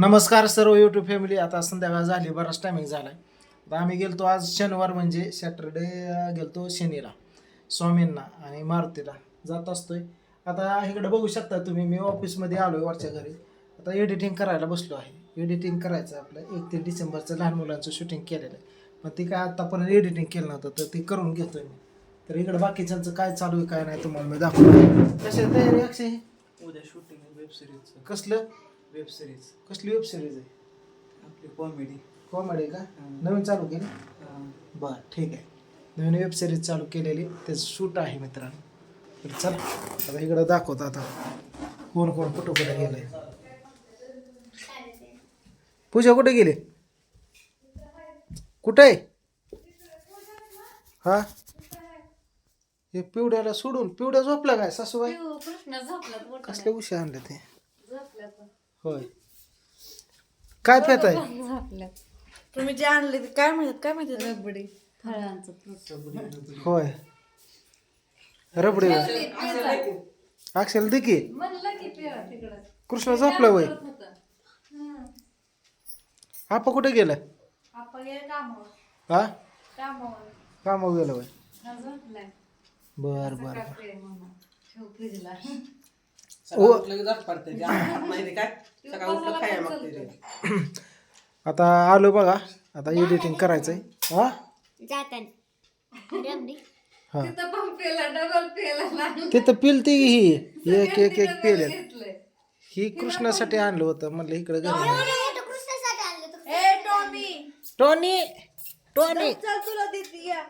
नमस्कार सर्व YouTube family आता संध्याकाळ झाली बराच टायमिंग झाला आहे आता आम्ही गेलतो आज शनिवार म्हणजे सॅटरडे गेलतो शनीला स्वामींना आणि मारुतीला. जात असतोय. आता इकडे बघू शकता तुम्ही मी ऑफिसमध्ये आलो आहे वरच्या घरी. आता एडिटिंग करायला बसलो आहे. एडिटिंग करायचं आपलं. एक ते डिसेंबरचं लहान मुलांचं शूटिंग केलेलं आहे. पण ती काय आतापर्यंत एडिटिंग केलं नव्हतं तर ते करून घेतोय मी. तर इकडे बाकीच्यांचं काय चालू आहे काय नाही तुम्हाला मी दाखवतो. कशा तयारी अक्षय? उद्या शूटिंग वेब सिरीजचं कसलं? वेब सिरीज कसली वेब सिरीज आहे? आपली कॉमेडी कॉमेडी का? नवीन चालू केली? बर ठीक आहे. नवीन वेब सिरीज चालू केलेली. त्याचं शूट आहे मित्रांनो. तर चला आता इकडं दाखवतो आता. कोण कोण कुठं कुठं गेलंय? पूजा कुठे गेली? कुठे आहे? हा? हे पिवड्याला सोडून पिवड्या झोपला काय सासूबाई? कृष्ण झोपला मोठा कसले उशे आणले ते? झोपला तो. होय. काय पेत आहे? तुम्ही जे आणले ते काय माहीत काय माहिती? रबडी. फळांचं फ्रूट. होय. रबडी अक्षल दे की. म्हणलं की पिवा तिकडं. कृष्ण झोपला वय. करत होतं. हं. आपा कुठे गेलं? आपण गेले कामावर. हा? कामावर. कामावर गेलं वय. हा झोपलाय. बर बर सकाळ आता आलो बघा. आता एडिटिंग करायचंय. हा? हा. तिथं पण पेला डबल पेला लागला तिथं पिलती ही? एक एक एक पेले घेतलंय. ही कृष्णासाठी आणलं होतं. म्हणलं इकडे घरी ए टॉमी टोनी! टोनी! चल तुला देते या.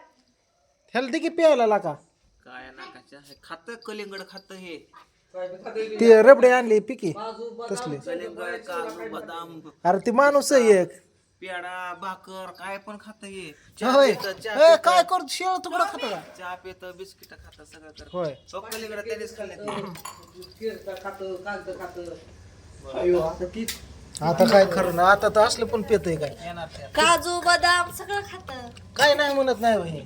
ह्याला दे की प्यायला लाका काय नाकाच्या? खात कलिंगड खात हे. ते रबडे आणले पिकी. तसले. काजू बदाम अरे ती माणूस आहे एक. पेडा भाकर काय पण खात हे. होय. पेतं, ए, चहा काय करतो शेळ तुकडा खातो का? चहा पेत बिस्किट खात सगळं कर होय. तो कलिंगड त्यानेच खाल्ले आता काय खरं ना आता तर असलं पण पेतय काय. काजू बदाम सगळं खात. काय नाही म्हणत नाही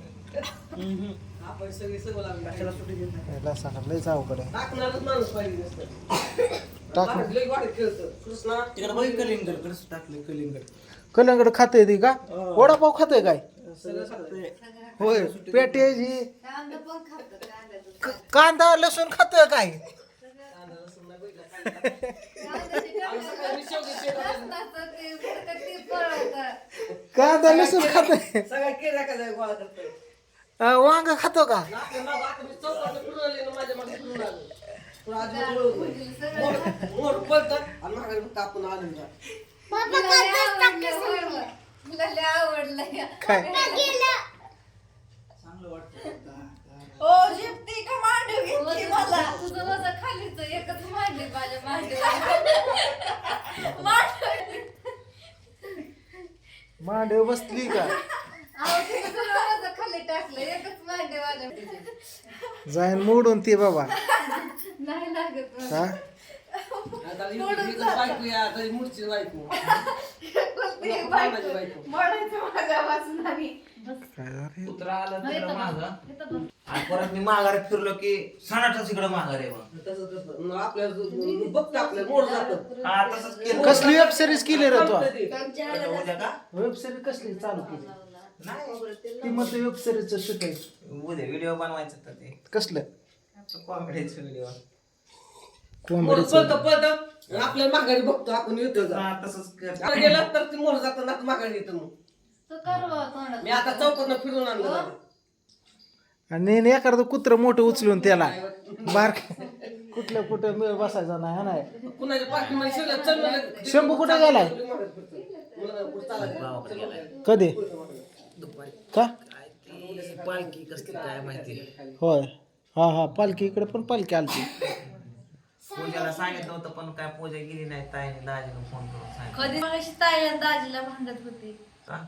होय याला सांगा लयच अवघड आहे टाक तिकडे बघ कलिंगड कसं टाकले कलिंगड कलंगड खाते ती का वडापाव खाते काय होय पेट्याची कांदा पण खातं कांद्याचं क- कांदा लसूण खातोय काय. कांदा लसूण खातो का मला लय आवडलं या. काय ओ जिप्ती का मांडली माझ्या मांडीवर. मांडव बसली का? टाकलं एकच मांडी. जाईन मोडून ती बाबा. नाही लागत मला. हा? कोणतीही बायको. मोडायचं माझ्या वाचनाने. काय झालं? कुत्रा आलं तिकडं मागं इथं बघ. आणि परत मी माघारी फिरलो की सणाचाच इकडं माघार आहे मग हा तसंच केलं. कसली वेब सिरीज केली रे तू? उद्या का? वेब सिरीज कसली चालू केली? नाही. मग शूट आहे. उद्या व्हिडिओ बनवायचं तर ते. कसलं? कॉमेडीचं व्हिडिओ कॉमेडीचं आपल्या माघारी बघतो आपण येतो जा. हा तसंच कर. आता गेला तर ती मोर जाताना माघारी येतो मग. तू कर बा तोंडात. मी आता चौकात फिरून आणलं जरा. आणि एखादं कुत्र मोठं उचलून त्याला. बारक कुठलं कुठं मिळ बसायचा नाही हा नाही. कुणाच्या पाठीमध्ये शिवलं चल म्हणलं. शंभू कुठे गेलाय? मला पुढे चालायचं. कधी? का? ती पालखी कसली काय माहिती? होय. हा हा पालखी इकडे पण पालखी आलती. पूजाला सांगितलं होतं पण काय पूजा गेली नाही ताईने दाजीला फोन करून सांगितलं. कधी मग ताई आणि दाजीला भांडत होती. का?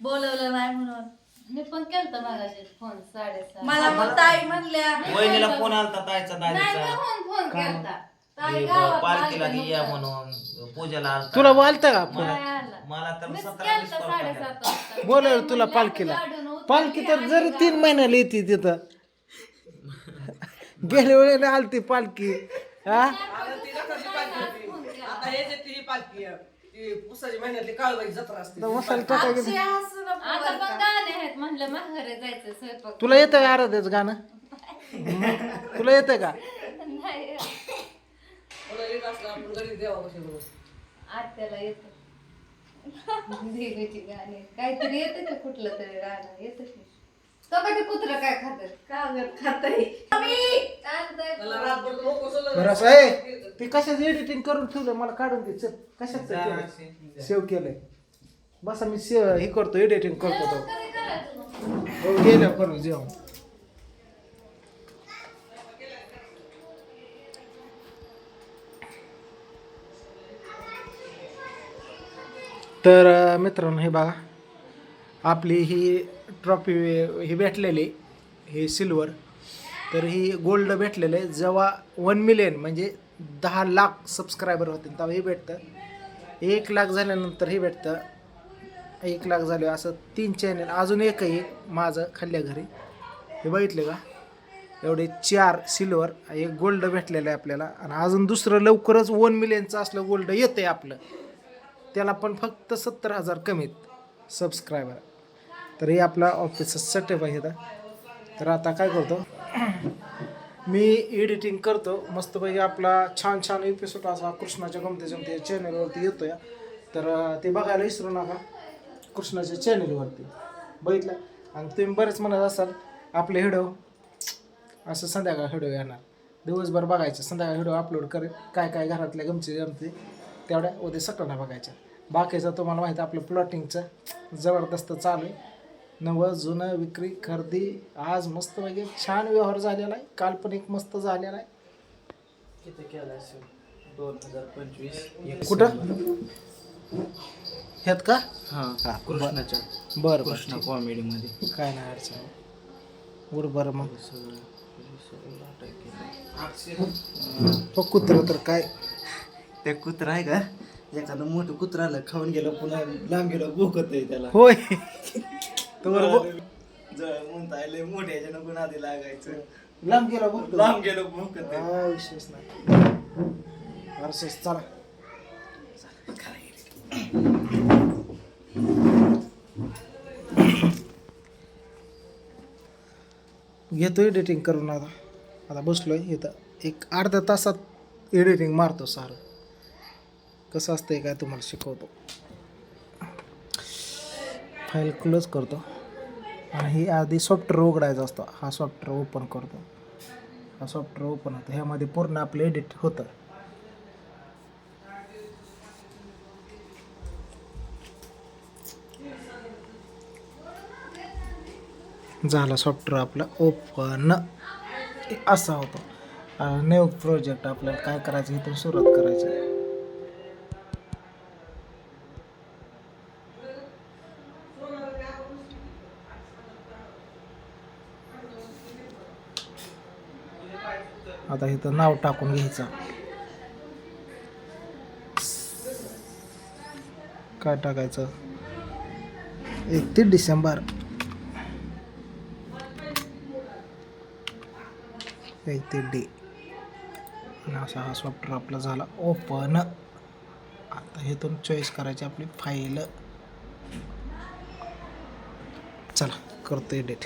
बोलवलं नाही म्हणून. मी पण केलता मागाशी फोन साडेसहा. मला मग ताई म्हणल्या. वहिनीला फोन आलता ताईचा नाही दाजीचा फोन फोन केलता. पालखीला या. म्हणून पूजाला तुला बोलता का फोन. मला तर सतरा. बोलव तुला पालखीला पालखी तर जरी तीन महिन्याला येते तिथं गेल्या वेळेला आलती पालखी हा आता ती रथाची पालखी होती. आता आता याच्यात ती पालखी आहे. ती पुसाची महिन्यातली काळबाई जत्रा असते आता मसाला टाकाय अक्षय हसू नको आता बरं पण का. गाणे आहेत म्हणलं माघारी जायचं स्वयंपाक तुला येतं का आराध्याचं गाणं? तुला येतं का नाही मला येत असलं आपण घरी देवा बसून आत्याला येत. देवीची गाणी. काहीतरी येतं कुठलं तरी गाणं? येतं की? तो कुत्र काय खात? कागद खाताय. त्याला रातभर तो नको सोडलं. बरं असं आहे ते कशाचं एडिटिंग करून ठेवलं मला काढून दे चल. कशाचं सेव्ह केलंय? बसा मी सेव हे करतो एडिटिंग करतो तो? हो गेल्या करू जेवण. तर मित्रांनो हे बघा. आपली ही ट्रॉफी ही भेटलेली ही सिल्वर. तर ही गोल्ड भेटलेलं आहे. जेव्हा वन मिलियन म्हणजे दहा लाख सबस्क्रायबर होतील तेव्हा हे भेटतं. एक लाख झाल्यानंतर हे भेटतं. एक लाख झाले असं तीन चॅनल अजून एकही माझं खाल्ल्या घरी. हे बघितले का? एवढे चार सिल्वर एक गोल्ड भेटलेलं आहे आपल्याला. आणि अजून दुसरं लवकरच वन मिलियनचं असलं गोल्ड येतं आहे आपलं. त्याला पण फक्त सत्तर हजार कमीत सबस्क्रायबर तर हे आपला ऑफिसचं सेटअप आहे इथं. तर आता काय करतो? मी एडिटिंग करतो. मस्तपैकी आपला छान छान एपिसोड असा कृष्णाच्या गमते जमते चॅनलवरती येतो या तर ते बघायला विसरू नका. कृष्णाच्या चॅनलवरती बघितलं? आणि तुम्ही बरेच म्हणत असाल आपले हिडो असं संध्याकाळ हिडो येणार. दिवसभर बघायचं. संध्याकाळ हिडो अपलोड करेल. काय काय घरातल्या गमचे जमते तेवढ्या उद्या सकाळला बघायच्या. बाकीचं तुम्हाला माहिती आहे आपलं प्लॉटिंगचं जबरदस्त चालू आहे. नवं जुनं विक्री खरेदी आज मस्त वगैरे छान व्यवहार झालेला आहे. काल पण एक मस्त झालेला आहे. किती केला असेल? दोन हजार पंचवीस. कुठं? ह्यात का? हा कृष्णाच्या. बरं कृष्ण बरं कॉमेडी मध्ये. ठीक. काय नाही अडचण. बरं बरं मग. सगळं कुत्र तर काय ते कुत्रा आहे का? एखादं मोठं कुत्रा आलं खाऊन गेलं पुन्हा लांब गेलं भोकत आहे त्याला. होय. तो बरोबर जळ म्हणता आले मोठ्या ह्याच्या नको नादी लागायचं. लांब गेला बघ लांब गेलं भोकत आहे. हा विशेष नाही. चला. घेतो एडिटिंग करून आता. आता बसलोय इथं एक अर्ध्या तासात एडिटिंग मारतो सारं. कसं असतं आहे काय तुम्हाला शिकवतो. फाईल क्लोज करतो. आणि ही आधी सॉफ्टवेअर उघडायचा असतो. हा सॉफ्टवेअर ओपन करतो. हा सॉफ्टवेअर ओपन होतं. ह्यामध्ये पूर्ण आपलं एडिट होतं. झालं सॉफ्टवेअर आपलं ओपन असा होतो. न्यू प्रोजेक्ट आपल्याला काय करायचं इथून सुरुवात करायची. आता इथं नाव टाकून घ्यायचं. काय टाकायचं? एकतीस डिसेंबर. एकतीस डे. आणि असा हा सॉफ्टवेअर आपला झाला ओपन आता इथून चॉईस करायची आपली फाईल चला करतो एडिट